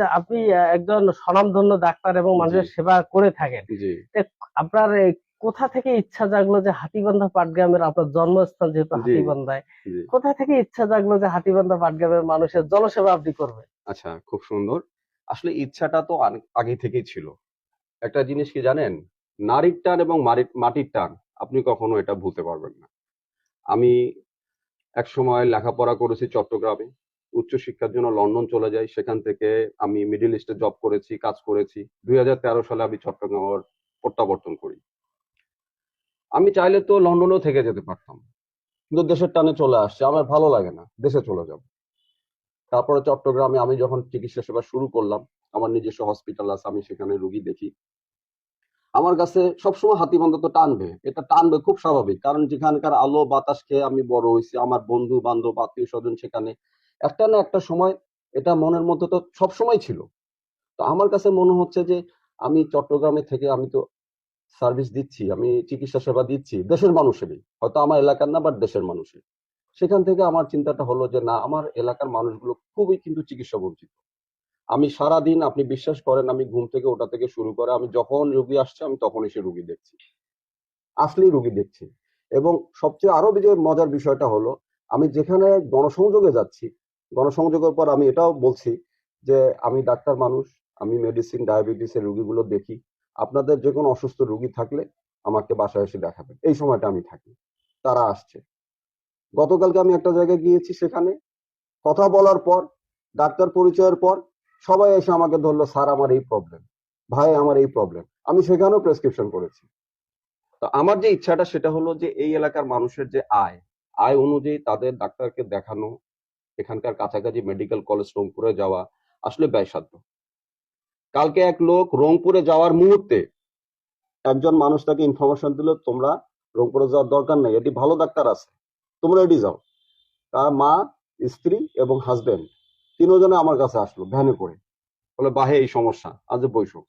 যে আপনি একজন স্বনামধন্য ডাক্তার এবং মানুষের সেবা করে থাকেন। আপনার কোথা থেকে ইচ্ছা জাগলো যে হাতিবান্ধা পাটগ্রামের আপনার জন্মস্থান যেহেতু। হাতিবান্ধায় কোথা থেকে ইচ্ছা জাগলো যে হাতিবান্ধা পাটগ্রামের মানুষের জনসেবা আপনি করবেন? আচ্ছা খুব সুন্দর। আসলে ইচ্ছাটা তো আগে থেকেই ছিল। একটা জিনিস কি জানেন? নারীর টান এবং মাটির টান আপনি কখনো এটা ভুলতে পারবেন না। আমি এক সময় লেখাপড়া করেছি চট্টগ্রামে। উচ্চশিক্ষার জন্য লন্ডন চলে যাই। সেখান থেকে আমি মিডিল ইস্টে জব করেছি, কাজ করেছি। দুই সালে আমি চট্টগ্রাম আবার প্রত্যাবর্তন করি। আমি চাইলে তো লন্ডনেও থেকে যেতে পারতাম। কিন্তু দেশের টানে চলে আসছে, আমার ভালো লাগে না, দেশে চলে যাব। তারপরে চট্টগ্রামে আমি যখন চিকিৎসা সেবা শুরু করলাম, আমার নিজস্ব হসপিটাল আছে, আমি সেখানে রুগী দেখি। আমার কাছে সবসময় হাতিবান্ধা তো টানবে, এটা টানবে খুব স্বাভাবিক। কারণ যেখানকার আলো বাতাস খেয়ে আমি বড় হয়েছি, আমার বন্ধু বান্ধব আত্মীয় স্বজন সেখানে একটা না একটা সময় এটা মনের মধ্যে তো সবসময় ছিল। তো আমার কাছে মনে হচ্ছে যে আমি চট্টগ্রামে থেকে আমি তো সার্ভিস দিচ্ছি, আমি চিকিৎসা সেবা দিচ্ছি দেশের মানুষেরই। হয়তো আমার এলাকার না বাট দেশের মানুষের সেখান থেকে আমার চিন্তাটা হলো যে না, আমার এলাকার মানুষগুলো খুবই কিন্তু চিকিৎসা বঞ্চিত। আমি সারা দিন আপনি বিশ্বাস করেন, আমি ঘুম থেকে ওটা থেকে শুরু করে আমি যখন রুগী আসছে, আমি তখন এসে রুগী দেখছি। আসলেই রুগী দেখছি। এবং সবচেয়ে আরও যে মজার বিষয়টা হলো, আমি যেখানে গণসংযোগে যাচ্ছি গণসংযোগের পর আমি এটাও বলছি যে আমি ডাক্তার মানুষ, আমি মেডিসিন ডায়াবেটিসের রুগীগুলো দেখি। আপনাদের যে কোনো অসুস্থ রুগী থাকলে আমাকে বাসায় এসে দেখাবেন। এই সময়টা আমি থাকি, তারা আসছে। গতকালকে আমি একটা জায়গায় গিয়েছি সেখানে। কথা বলার পর, ডাক্তার পরিচয়ের পর সবাই এসে আমাকে ধরলো, স্যার, আমার এই প্রবলেম ভাই, আমার এই প্রবলেম আমি সেখানেও প্রেসক্রিপশন করেছি। তো আমার যে ইচ্ছাটা সেটা হলো যে এই এলাকার মানুষের যে আয় আয় অনুযায়ী তাদের ডাক্তারকে দেখানো এখানকার কাছাকাছি মেডিকেল কলেজ রংপুরে যাওয়া আসলে ব্যয়সাধ্য। কালকে এক লোক রংপুরে যাওয়ার মুহূর্তে একজন মানুষ তাকে ইনফরমেশন দিল, তোমরা রংপুরে যাওয়ার দরকার নেই, এটি ভালো ডাক্তার আছে, তোমরা এটি যাও। তার মা, স্ত্রী এবং হাজবেন্ড তিনজনে আমার কাছে আসলো ভ্যানে করে। বলে, বাহে, এই সমস্যা, আজ বৈশো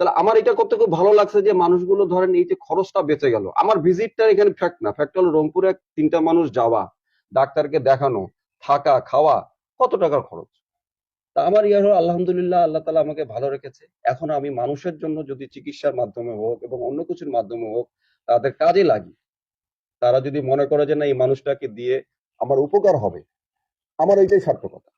তাহলে আমার এটা করতে খুব ভালো লাগছে যে মানুষগুলো ধরেন এই যে খরচটা বেঁচে গেল। আমার ভিজিটটা এখানে ফ্যাক্ট না ফ্যাক্ট হলো রংপুরে তিনটা মানুষ যাওয়া, ডাক্তারকে দেখানো থাকা, খাওয়া কত টাকার খরচ? তা আমার ইয়ার আলহামদুলিল্লাহ আল্লাহ তালা আমাকে ভালো রেখেছে। এখন আমি মানুষের জন্য যদি চিকিৎসার মাধ্যমে হোক এবং অন্য কিছুর মাধ্যমে হোক, তাদের কাজে লাগি। তারা যদি মনে করে যে না, এই মানুষটাকে দিয়ে আমার উপকার হবে, আমার এইটাই সার্থকতা।